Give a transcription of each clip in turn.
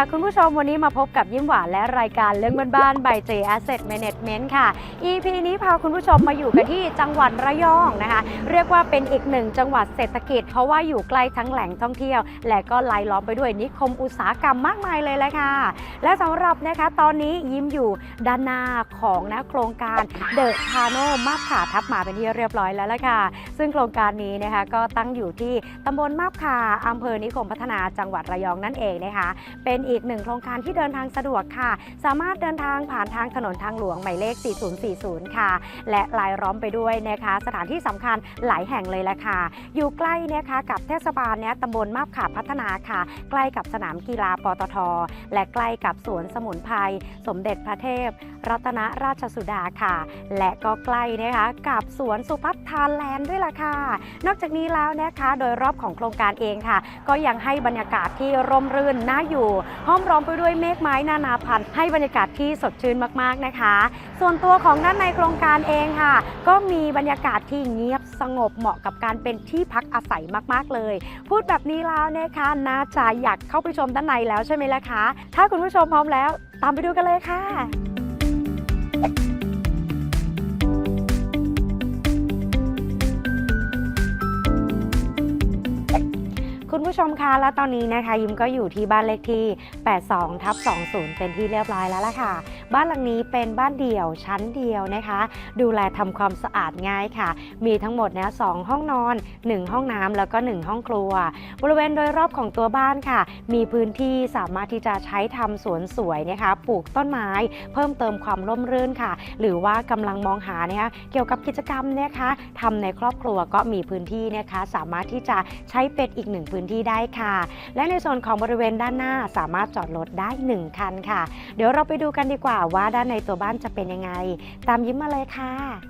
ค่ะคุณผู้ชมวันนี้มาพบกับยิ้มหวานและรายการเรื่องบ้านๆ by J Asset Management ค่ะ EP นี้พาคุณผู้ชมมาอยู่กันที่จังหวัดระยองนะคะ เรียกว่าเป็นอีกหนึ่งจังหวัดเศรษฐกิจ เพราะว่าอยู่ใกล้ทั้งแหล่งท่องเที่ยว และก็รายล้อมไปด้วยนิคมอุตสาหกรรมมากมายเลยแหละค่ะ และสำหรับนะคะตอนนี้ยิ้มอยู่ด้านหน้าของนะโครงการเดอะพาโนมาบขาทับมาเป็นที่เรียบร้อยแล้วละค่ะ ซึ่งโครงการนี้นะคะก็ตั้งอยู่ที่ตำบลมาบขาอำเภอนิคมพัฒนาจังหวัดระยองนั่นเองนะคะเป็นอีกหนึ่งโครงการที่เดินทางสะดวกค่ะ สามารถเดินทางผ่านทางถนนทางหลวงหมายเลข 4040 ค่ะ และลายล้อมไปด้วยนะคะสถานที่สำคัญหลายแห่งเลยแหละค่ะ อยู่ใกล้นะคะกับเทศบาลเนี่ยตำบลมาบขาพัฒนาค่ะ ใกล้กับสนามกีฬาปตท และใกล้กับสวนสมุนไพรสมเด็จพระเทพ รัตนราชสุดาค่ะ และก็ใกล้นะคะกับสวนสุพัฒทานแลนด์ด้วยล่ะค่ะ นอกจากนี้แล้วนะคะโดยรอบของโครงการเองค่ะ ก็ยังให้บรรยากาศที่ร่มรื่นน่าอยู่ห้อมร้อมไปด้วยเมฆไม้นานาพันธุ์ให้บรรยากาศที่สดชื่นมากๆนะคะ ส่วนตัวของด้านในโครงการเองค่ะ ก็มีบรรยากาศที่เงียบสงบเหมาะกับการเป็นที่พักอาศัยมากๆเลย พูดแบบนี้แล้วนะคะน่าจะอยากเข้าไปชมด้านในแล้วใช่ไหมล่ะคะ ถ้าคุณผู้ชมพร้อมแล้ว ตามไปดูกันเลยค่ะ คุณผู้ชมคะและตอนนี้นะคะยิมก็อยู่ที่บ้านเลขที่ 82ทับ20 เป็นที่เรียบร้อยแล้วล่ะค่ะ บ้านหลังนี้เป็นบ้านเดี่ยวชั้นเดียวนะคะ ดูแลทำความสะอาดง่ายค่ะ มีทั้งหมดนะสองห้องนอน 1 ห้องน้ำแล้วก็ 1 ห้องครัว บริเวณโดยรอบของตัวบ้านค่ะ มีพื้นที่สามารถที่จะใช้ทำสวนสวยนะคะปลูกต้นไม้ เพิ่มเติมความร่มรื่นค่ะ หรือว่ากำลังมองหานะคะเกี่ยวกับกิจกรรมนะคะทำในครอบครัวก็มีพื้นที่นะคะ สามารถที่จะใช้เป็นอีกหนึ่งพื้นที่ได้ค่ะ และในส่วนของบริเวณด้านหน้าสามารถจอดรถได้ 1 คันค่ะ เดี๋ยวเราไปดูกันดีกว่าว่าด้านในตัวบ้านจะเป็นยังไง ตามยิ้มมาเลยค่ะ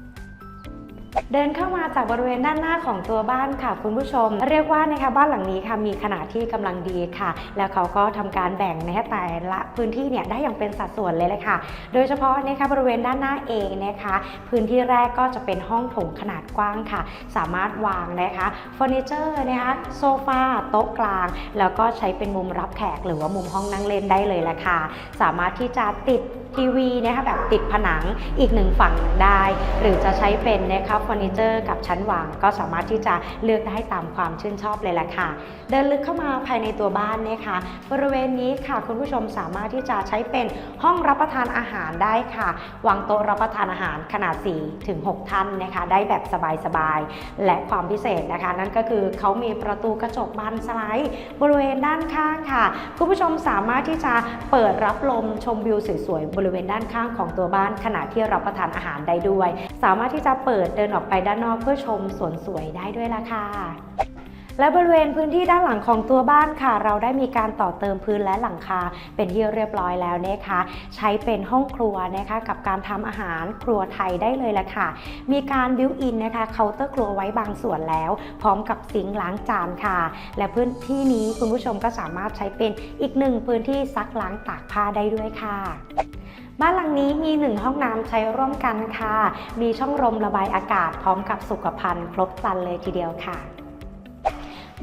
เดินเข้ามาจากบริเวณด้านหน้าของตัวบ้านค่ะคุณผู้ชม เรียกว่านะคะบ้านหลังนี้ค่ะมีขนาดที่กำลังดีค่ะ แล้วเขาก็ทำการแบ่งนะคะแต่ละพื้นที่เนี่ยได้อย่างเป็นสัดส่วนเลยเลยค่ะ โดยเฉพาะนะคะบริเวณด้านหน้าเองนะคะ พื้นที่แรกก็จะเป็นห้องโถงขนาดกว้างค่ะ สามารถวางนะคะเฟอร์นิเจอร์นะคะโซฟาโต๊ะกลาง แล้วก็ใช้เป็นมุมรับแขกหรือว่ามุมห้องนั่งเล่นได้เลยละค่ะ สามารถที่จะติด ทีวีนะคะแบบติดผนังอีกหนึ่งฝั่งได้ หรือจะใช้เป็นนะคะเฟอร์นิเจอร์กับชั้นวาง ก็สามารถที่จะเลือกได้ตามความชื่นชอบเลยแหละค่ะ เดินลึกเข้ามาภายในตัวบ้านนะคะบริเวณนี้ค่ะคุณผู้ชมสามารถที่จะใช้เป็นห้องรับประทานอาหารได้ค่ะ วางโต๊ะรับประทานอาหารขนาด4ถึง6ท่านนะคะได้แบบสบายๆและความพิเศษนะคะ นั่นก็คือเขามีประตูกระจกบานสไลด์ บริเวณด้านข้างค่ะ คุณผู้ชมสามารถที่จะเปิดรับลมชมวิวสวยๆบริเวณด้านข้างของตัวบ้านขณะที่รับประทานอาหารได้ด้วย สามารถที่จะเปิดเดินออกไปด้านนอกเพื่อชมสวนสวยได้ด้วยล่ะค่ะ และบริเวณพื้นที่ด้านหลังของตัวบ้านค่ะ เราได้มีการต่อเติมพื้นและหลังคา เป็นที่เรียบร้อยแล้วนะคะ ใช้เป็นห้องครัวนะคะ กับการทำอาหารครัวไทยได้เลยละค่ะ มีการบิวอินนะคะเคาน์เตอร์ครัวไว้บางส่วนแล้ว พร้อมกับซิงค์ล้างจานค่ะ และพื้นที่นี้คุณผู้ชมก็สามารถใช้เป็นอีกหนึ่งพื้นที่ซักล้างตากผ้าได้ด้วยค่ะบ้านหลังนี้มีหนึ่งห้องน้ำใช้ร่วมกันค่ะ มีช่องลมระบายอากาศพร้อมกับสุขภัณฑ์ครบครันเลยทีเดียวค่ะ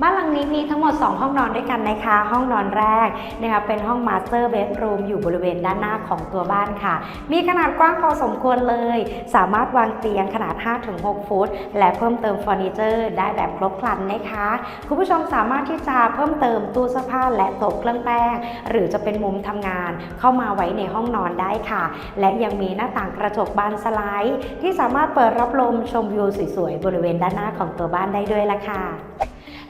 บ้านหลังนี้มีทั้งหมด 2 ห้องนอนด้วยกันนะคะ ห้องนอนแรกนะคะเป็นห้องมาสเตอร์เบดรูมอยู่บริเวณด้านหน้าของตัวบ้านค่ะ มีขนาดกว้างพอสมควรเลย สามารถวางเตียงขนาด 5-6 ฟุต และเพิ่มเติมเฟอร์นิเจอร์ได้แบบครบครันนะคะ คุณผู้ชมสามารถที่จะเพิ่มเติมตู้เสื้อผ้าและโต๊ะเครื่องแป้ง หรือจะเป็นมุมทำงานเข้ามาไว้ในห้องนอนได้ค่ะ และยังมีหน้าต่างกระจกบานสไลด์ ที่สามารถเปิดรับลมชมวิวสวยๆบริเวณด้านหน้าของตัวบ้านได้ด้วยล่ะค่ะ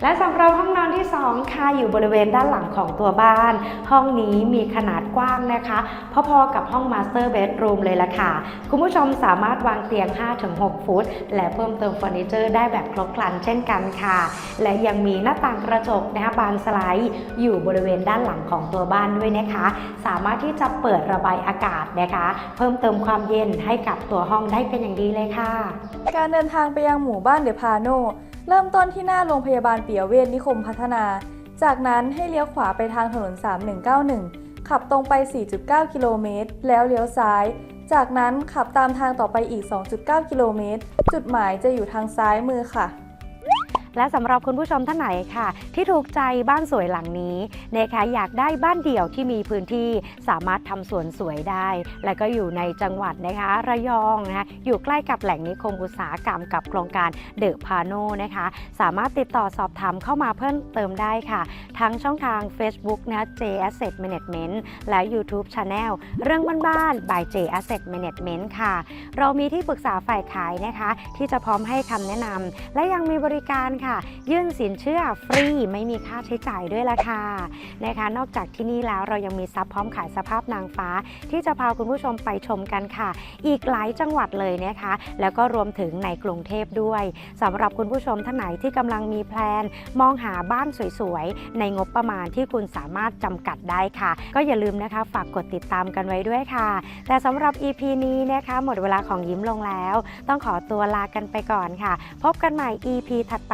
และสำหรับห้องนอนที่2ค่ะอยู่บริเวณด้านหลังของตัวบ้าน ห้องนี้มีขนาดกว้างนะคะ พอๆกับห้องมาสเตอร์เบดรูมเลยละค่ะ คุณผู้ชมสามารถวางเตียง 5-6 ฟุต และเพิ่มเติมเฟอร์นิเจอร์ได้แบบครบครันเช่นกันค่ะ และยังมีหน้าต่างกระจกนะคะบานสไลด์ อยู่บริเวณด้านหลังของตัวบ้านด้วยนะคะ สามารถที่จะเปิดระบายอากาศนะคะ เพิ่มเติมความเย็นให้กับตัวห้องได้เป็นอย่างดีเลยค่ะ การเดินทางไปยังหมู่บ้านเดพาโน เริ่มต้นที่หน้าโรงพยาบาลเปียเวชนิคมพัฒนา จากนั้นให้เลี้ยวขวาไปทางถนน 3191 ขับตรงไป 4.9 กิโลเมตร แล้วเลี้ยวซ้าย จากนั้นขับตามทางต่อไปอีก 2.9 กิโลเมตร จุดหมายจะอยู่ทางซ้ายมือค่ะ และสำหรับคุณผู้ชมท่านไหนค่ะ ที่ถูกใจบ้านสวยหลังนี้นะคะอยากได้บ้านเดี่ยวที่มีพื้นที่สามารถทำสวนสวยได้ และก็อยู่ในจังหวัดนะคะระยองนะคะอยู่ใกล้กับแหล่งนิคมอุตสาหกรรมกับโครงการเดอะพาโนนะคะ สามารถติดต่อสอบถามเข้ามาเพิ่มเติมได้ค่ะ ทั้งช่องทาง Facebook นะ J Asset Management และ YouTube Channel เรื่องบ้านๆ by J Asset Management ค่ะ เรามีที่ปรึกษาฝ่ายขายนะคะ ที่จะพร้อมให้คำแนะนำและยังมีบริการค่ะยื่นสินเชื่อฟรีไม่มีค่าใช้จ่ายด้วยละค่ะนะคะ นอกจากที่นี่แล้วเรายังมีซับพร้อมขายสภาพนางฟ้า ที่จะพาคุณผู้ชมไปชมกันค่ะ อีกหลายจังหวัดเลยนะคะ แล้วก็รวมถึงในกรุงเทพด้วยสำหรับคุณผู้ชมท่านไหนที่กำลังมีแพลน มองหาบ้านสวยๆ ในงบประมาณที่คุณสามารถจำกัดได้ค่ะ ก็อย่าลืมนะคะฝากกดติดตามกันไว้ด้วยค่ะ แต่สำหรับ EP นี้นะคะ หมดเวลาของยิ้มลงแล้ว ต้องขอตัวลากันไปก่อนค่ะ พบกันใหม่ EP ถัดไป